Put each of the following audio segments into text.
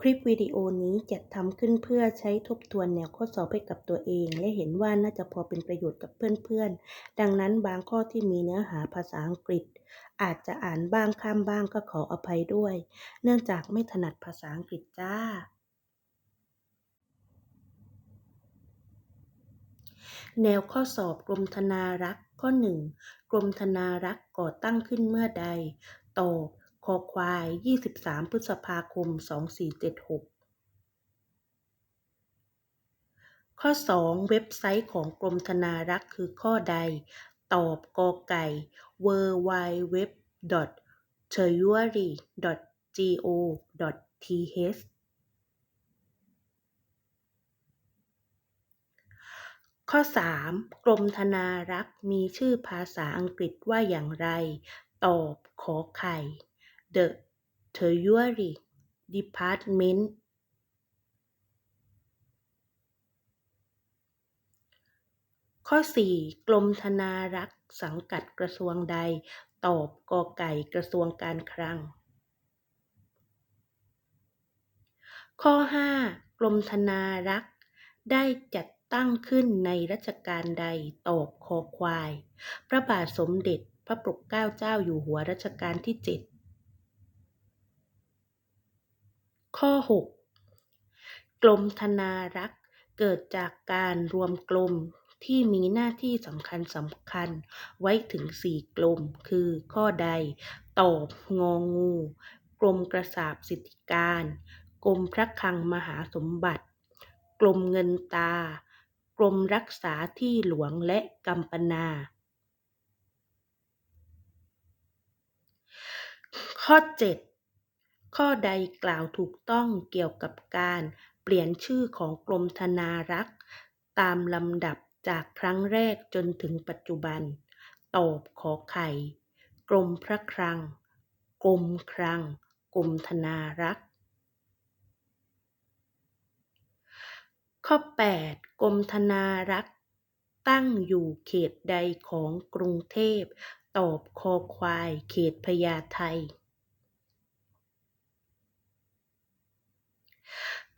คลิปวิดีโอนี้จัดทำขึ้นเพื่อใช้ทบทวนแนวข้อสอบให้กับตัวเอง และเห็นว่าน่าจะพอเป็นประโยชน์กับเพื่อนๆ ดังนั้นบางข้อที่มีเนื้อหาภาษาอังกฤษ อาจจะอ่านบ้างข้ามบ้างก็ขออภัยด้วย เนื่องจากไม่ถนัดภาษาอังกฤษจ้า แนวข้อสอบกรมธนารักษ์ข้อ 1 กรมธนารักษ์ก่อตั้งขึ้นเมื่อใด ตอบ อควาย 23 พฤษภาคม 2476 ข้อ 2 เว็บไซต์ของกรมธนารักษ์คือข้อใด ตอบกอไก่ w w w t r e a s u r y go th ข้อ 3 กรมธนารักษ์มีชื่อภาษาอังกฤษว่าอย่างไร ตอบขอไข่ The Treasury Department ข้อ 4 กรมธนารักษ์สังกัดกระทรวงใด ตอบกอไก่กระทรวงการคลัง ข้อ 5 กรมธนารักษ์ได้จัดตั้งขึ้นในรัชกาลใดตอบคอควาย พระบาทสมเด็จพระปกเกล้าเจ้าอยู่หัวรัชกาลที่ 7 ข้อ 6 กรมธนารักษ์ เกิดจากการรวมกรมที่มีหน้าที่สำคัญสำคัญไว้ถึง 4กรมคือข้อใด ตอบ งองูกรมกระสาบสิทธิการกรมพระคลังมหาสมบัติกรมเงินตากรมรักษาที่หลวงและกัมปนา ข้อ 7 ข้อใดกล่าวถูกต้องเกี่ยวกับการเปลี่ยนชื่อของกรมธนารักษ์ ตามลำดับจากครั้งแรกจนถึงปัจจุบัน ตอบขอไข่ กรมพระคลัง กรมคลัง กรมธนารักษ์ ข้อ 8 กรมธนารักษ์ ตั้งอยู่เขตใดของกรุงเทพ ตอบคอควาย เขตพญาไท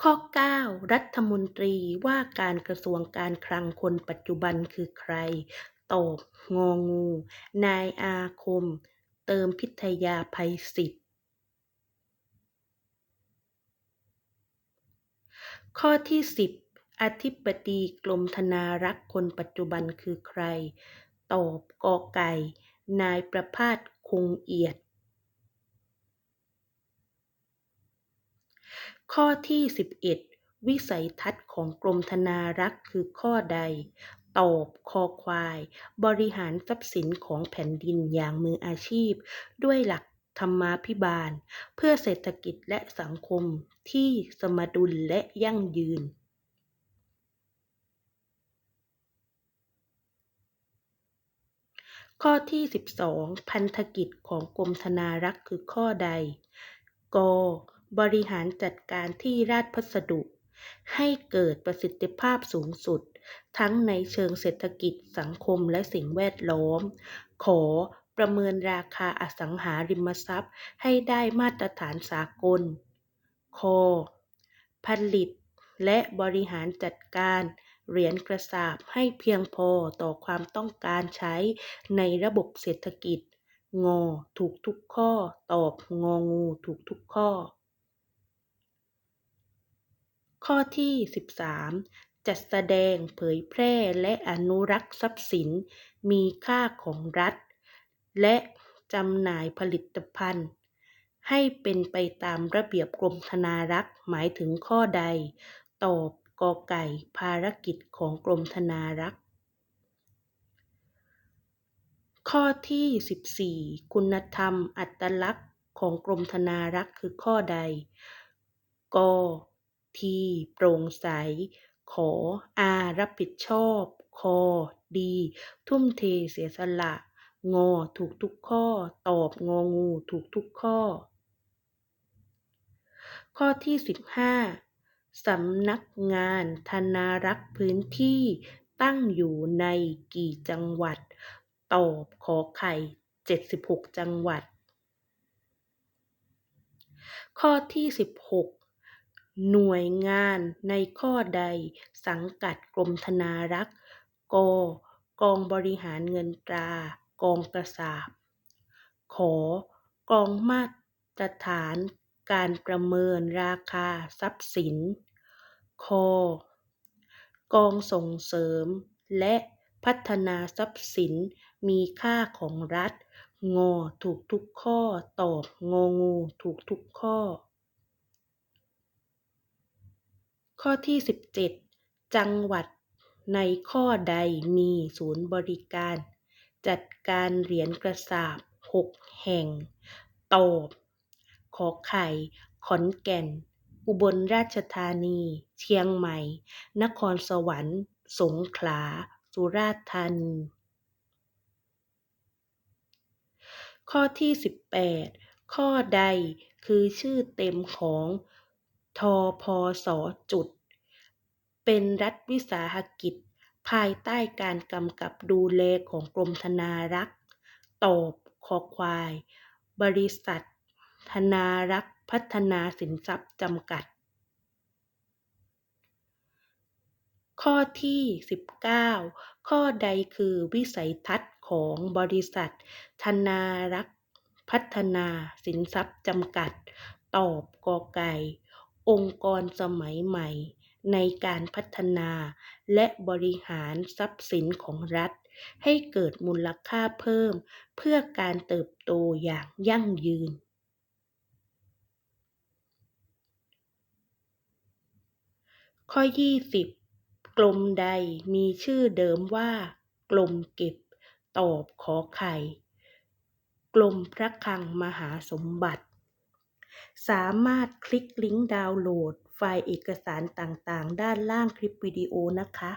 ข้อ 9 รัฐมนตรีว่าการกระทรวงการคลังคนปัจจุบันคือใคร ตอบ งองู นายอาคม เติมพิทยาภัยศิษฐ์ข้อที่ 10 อธิบดีกรมธนารักษ์คนปัจจุบันคือใคร ตอบ กอไก่ นายประภาสคงเอียด ข้อที่ 11 วิสัยทัศน์ของกรมธนารักษ์คือข้อใด ตอบคอควาย บริหารทรัพย์สินของแผ่นดินอย่างมืออาชีพ ด้วยหลักธรรมาภิบาล เพื่อเศรษฐกิจและสังคมที่สมดุลและยั่งยืนข้อที่ 12 พันธกิจของกรมธนารักษ์คือข้อใด ก บริหารจัดการที่ราชพัสดุ ให้เกิดประสิทธิภาพสูงสุด ทั้งในเชิงเศรษฐกิจสังคมและสิ่งแวดล้อม ขอประเมินราคาอสังหาริมทรัพย์ ให้ได้มาตรฐานสากล ค ผลิตและบริหารจัดการเหรียญกระสาบให้เพียงพอต่อความต้องการใช้ในระบบเศรษฐกิจ งอถูกทุกข้อ ตอบงองูถูกทุกข้อ ข้อที่ 13 จัดแสดงเผยแพร่และอนุรักษ์ทรัพย์สิน มีค่าของรัฐ และจำหน่ายผลิตภัณฑ์ ให้เป็นไปตามระเบียบกรมธนารักษ์หมายถึงข้อใด ตอบกอไก่ภารกิจของกรมธนารักษ์ข้อที่ 14 คุณธรรมอัตลักษณ์ของกรมธนารักษ์คือข้อใด ก ที โปร่งใส ขอ อา รับผิดชอบ คอ ดี ทุ่มเทเสียสละงถูกทุกข้อ ตอบ งองู ถูกทุกข้อ ข้อที่ 15 สำนักงานธนารักษ์พื้นที่ตั้งอยู่ในกี่จังหวัด ตอบขอไข่ 76 จังหวัด ข้อที่ 16 หน่วยงานในข้อใดสังกัดกรมธนารักษ์ ก กองบริหารเงินตรา กองกระสาบ ข กองมาตรฐานการประเมินราคาทรัพย์สิน ค กองส่งเสริม และพัฒนาทรัพย์สินมีค่าของรัฐ งอถูกทุกข้อ ตอบงองูถูกทุกข้อ ข้อที่ 17 จังหวัดในข้อใดมีศูนย์บริการ จัดการเหรียญกระสาบ 6 แห่ง ตอบ ขอไข่ ขอนแก่น อุบลราชธานี เชียงใหม่ นครสวรรค์ สงขลา สุราษฎร์ธานี ข้อที่ 18 ข้อใดคือชื่อเต็มของ ทพส.จุด เป็นรัฐวิสาหกิจ ภายใต้การกำกับดูแลของกรมธนารักษ์ ตอบ คอควาย บริษัท ธนารักษ์พัฒนาสินทรัพย์จำกัด ข้อที่ 19 ข้อใดคือวิสัยทัศน์ของบริษัท ธนารักษ์พัฒนาสินทรัพย์จำกัด ตอบกไก่ องค์กรสมัยใหม่ในการพัฒนาและบริหารทรัพย์สินของรัฐ ให้เกิดมูลค่าเพิ่ม เพื่อการเติบโตอย่างยั่งยืน ข้อ 20กรมใดมีชื่อเดิมว่ากรมเก็บ ตอบขอไข่กรมพระคลังมหาสมบัติ สามารถคลิกลิงก์ดาวน์โหลดไฟล์เอกสารต่าง ๆ ด้านล่างคลิปวิดีโอนะคะ